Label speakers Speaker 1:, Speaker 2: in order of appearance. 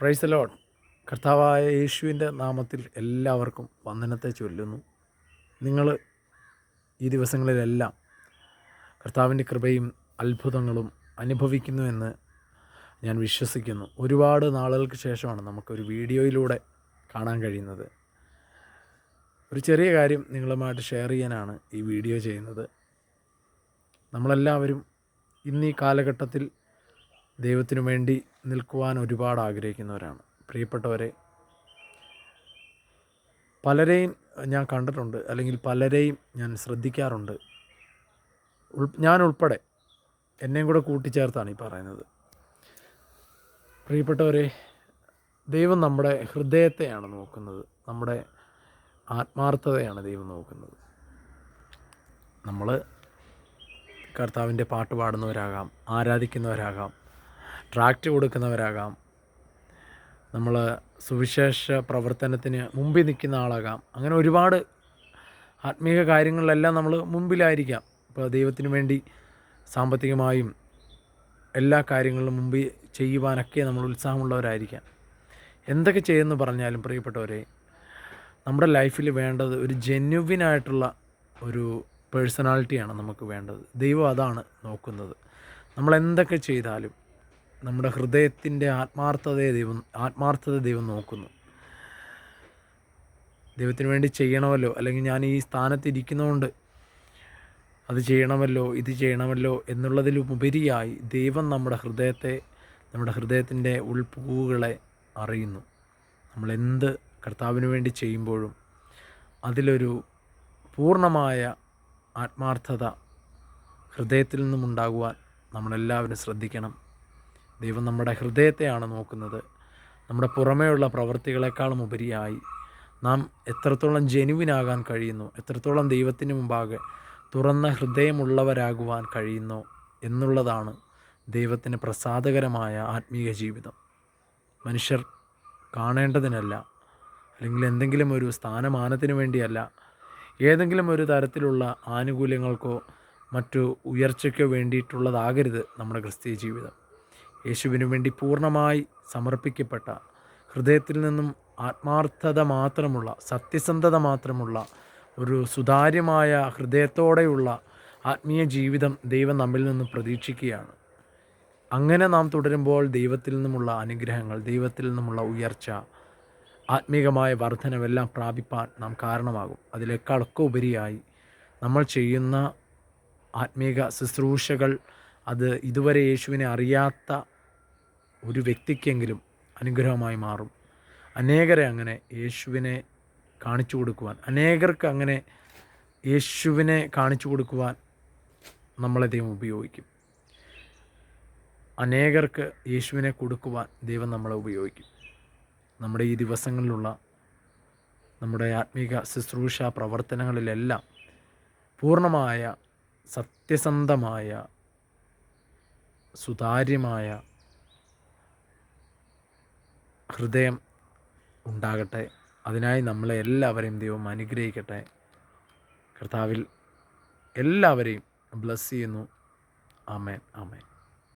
Speaker 1: Price load കർത്താവായ യേശുവിന്റെ നാമത്തിൽ എല്ലാവർക്കും വന്ദനത്തെ ചൊല്ലുന്നു. നിങ്ങൾ ഈ ദിവസങ്ങളിലെല്ലാം കർത്താവിന്റെ കൃപയും അത്ഭുതങ്ങളും അനുഭവിക്കുന്നുവെന്ന് ഞാൻ വിശ്വസിക്കുന്നു. ഒരുപാട് നാളുകൾക്ക് ശേഷമാണ് നമുക്കൊരു വീഡിയോയിലൂടെ കാണാൻ കഴിയുന്നത്. ഒരു ചെറിയ കാര്യം നിങ്ങളുമായിട്ട് ഷെയർ ചെയ്യാനാണ് ഈ വീഡിയോ ചെയ്യുന്നത്. നമ്മളെല്ലാവരും ഇന്ന് കാലഘട്ടത്തിൽ ദൈവത്തിനു വേണ്ടി നിൽക്കുവാൻ ഒരുപാട് ആഗ്രഹിക്കുന്നവരാണ്. പ്രിയപ്പെട്ടവരെ പലരെയും ഞാൻ കണ്ടിട്ടുണ്ട് അല്ലെങ്കിൽ പലരെയും ഞാൻ ശ്രദ്ധിക്കാറുണ്ട്. ഉൾ ഞാൻ ഉൾപ്പെടെ എന്നെയും കൂടെ കൂട്ടിച്ചേർത്താണ് ഈ പറയുന്നത്. പ്രിയപ്പെട്ടവരെ ദൈവം നമ്മുടെ ഹൃദയത്തെയാണ് നോക്കുന്നത്. നമ്മുടെ ആത്മാർത്ഥതയാണ് ദൈവം നോക്കുന്നത്. നമ്മൾ കർത്താവിന്റെ പാട്ട് പാടുന്നവരാകാം ആരാധിക്കുന്നവരാകാം. ട്രാക്റ്റ് കൊടുക്കുന്നവരാകാം. നമ്മൾ സുവിശേഷ പ്രവർത്തനത്തിന് മുമ്പിൽ നിൽക്കുന്ന ആളാകാം. അങ്ങനെ ഒരുപാട് ആത്മീയ കാര്യങ്ങളിലെല്ലാം നമ്മൾ മുമ്പിലായിരിക്കാം. ഇപ്പോൾ ദൈവത്തിന് വേണ്ടി സാമ്പത്തികമായും എല്ലാ കാര്യങ്ങളിലും മുമ്പിൽ ചെയ്യുവാനൊക്കെ നമ്മൾ ഉത്സാഹമുള്ളവരായിരിക്കാം. എന്തൊക്കെ ചെയ്യുമെന്ന് പറഞ്ഞാലും പ്രിയപ്പെട്ടവരെ നമ്മുടെ ലൈഫിൽ വേണ്ടത് ഒരു ജെന്യുവിനായിട്ടുള്ള ഒരു പേഴ്സണാലിറ്റിയാണ് നമുക്ക് വേണ്ടത്. ദൈവം അതാണ് നോക്കുന്നത്. നമ്മൾ എന്തൊക്കെ ചെയ്താലും നമ്മുടെ ഹൃദയത്തിന്റെ ആത്മാർത്ഥതയെ ദൈവം ആത്മാർത്ഥത ദൈവം നോക്കുന്നു. ദൈവത്തിന് വേണ്ടി ചെയ്യണമല്ലോ? അല്ലെങ്കിൽ ഞാൻ ഈ സ്ഥാനത്ത് ഇരിക്കുന്നതുകൊണ്ട് അത് ചെയ്യണമല്ലോ ഇത് ചെയ്യണമല്ലോ എന്നുള്ളതിലുപരിയായി ദൈവം നമ്മുടെ ഹൃദയത്തെ നമ്മുടെ ഹൃദയത്തിന്റെ ഉൾപ്പൂവുകളെ അറിയുന്നു. നമ്മളെന്ത് കർത്താവിന് വേണ്ടി ചെയ്യുമ്പോഴും അതിലൊരു പൂർണമായ ആത്മാർത്ഥത ഹൃദയത്തിൽ നിന്നും ഉണ്ടാകുവാൻ നമ്മളെല്ലാവരും ശ്രദ്ധിക്കണം. ദൈവം നമ്മുടെ ഹൃദയത്തെയാണ് നോക്കുന്നത്. നമ്മുടെ പുറമേയുള്ള പ്രവൃത്തികളെക്കാളും ഉപരിയായി നാം എത്രത്തോളം ജനുവിനാകാൻ കഴിയുന്നു എത്രത്തോളം ദൈവത്തിന് മുമ്പാകെ തുറന്ന ഹൃദയമുള്ളവരാകുവാൻ കഴിയുന്നു എന്നുള്ളതാണ് ദൈവത്തിന് പ്രസാദകരമായ ആത്മീയ ജീവിതം. മനുഷ്യർ കാണേണ്ടതിനല്ല അല്ലെങ്കിൽ എന്തെങ്കിലും ഒരു സ്ഥാനമാനത്തിന് വേണ്ടിയല്ല ഏതെങ്കിലും ഒരു തരത്തിലുള്ള ആനുകൂല്യങ്ങൾക്കോ മറ്റു ഉയർച്ചയ്ക്കോ വേണ്ടിയിട്ടുള്ളതാകരുത് നമ്മുടെ ക്രിസ്തീയ ജീവിതം. യേശുവിനു വേണ്ടി പൂർണമായി സമർപ്പിക്കപ്പെട്ട ഹൃദയത്തിൽ നിന്നും ആത്മാർത്ഥത മാത്രമുള്ള സത്യസന്ധത മാത്രമുള്ള ഒരു സുതാര്യമായ ഹൃദയത്തോടെയുള്ള ആത്മീയ ജീവിതം ദൈവം നമ്മിൽ നിന്നും പ്രതീക്ഷിക്കുകയാണ്. അങ്ങനെ നാം തുടരുമ്പോൾ ദൈവത്തിൽ നിന്നുമുള്ള അനുഗ്രഹങ്ങൾ ദൈവത്തിൽ നിന്നുമുള്ള ഉയർച്ച ആത്മീകമായ വർധനവെല്ലാം പ്രാപിപ്പാൻ നാം കാരണമാകും. അതിലേക്കാളൊക്കെ ഉപരിയായി നമ്മൾ ചെയ്യുന്ന ആത്മീക ശുശ്രൂഷകൾ അത് ഇതുവരെ യേശുവിനെ അറിയാത്ത ഒരു വ്യക്തിക്കെങ്കിലും അനുഗ്രഹമായി മാറും. അനേകരെ അങ്ങനെ യേശുവിനെ കാണിച്ചു കൊടുക്കുവാൻ അനേകർക്ക് അങ്ങനെ യേശുവിനെ കാണിച്ചു കൊടുക്കുവാൻ നമ്മളെ ദൈവം ഉപയോഗിക്കും. അനേകർക്ക് യേശുവിനെ കൊടുക്കുവാൻ ദൈവം നമ്മളെ ഉപയോഗിക്കും. നമ്മുടെ ഈ ദിവസങ്ങളിലുള്ള നമ്മുടെ ആത്മീക ശുശ്രൂഷ പ്രവർത്തനങ്ങളിലെല്ലാം പൂർണമായ സത്യസന്ധമായ സുതാര്യമായ ഹൃദയം ഉണ്ടാകട്ടെ. അതിനായി നമ്മളെ എല്ലാവരെയും ദൈവം അനുഗ്രഹിക്കട്ടെ. കർത്താവിൽ എല്ലാവരെയും ബ്ലസ് ചെയ്യുന്നു. ആമേൻ ആമേൻ.